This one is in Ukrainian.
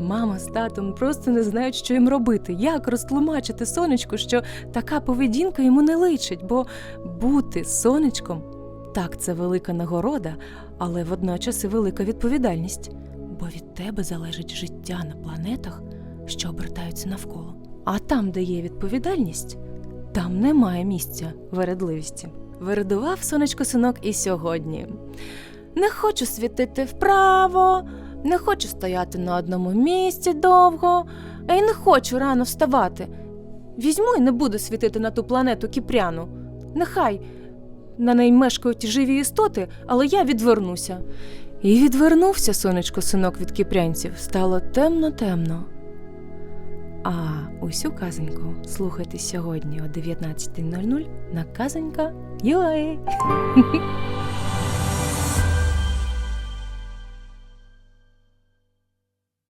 Мама з татом просто не знають, що їм робити, як розтлумачити сонечку, що така поведінка йому не личить, бо бути сонечком так, це велика нагорода, але водночас і велика відповідальність, бо від тебе залежить життя на планетах, що обертаються навколо. А там, де є відповідальність, там немає місця вередливості. Вередував сонечко синок і сьогодні. Не хочу світити вправо, не хочу стояти на одному місці довго, а й не хочу рано вставати. Візьму і не буду світити на ту планету Кіпряну. Нехай на неї мешкають живі істоти, але я відвернуся. І відвернувся сонечко синок від кіпрянців. Стало темно-темно. А усю казоньку слухайте сьогодні о 19.00 на казонька.ua.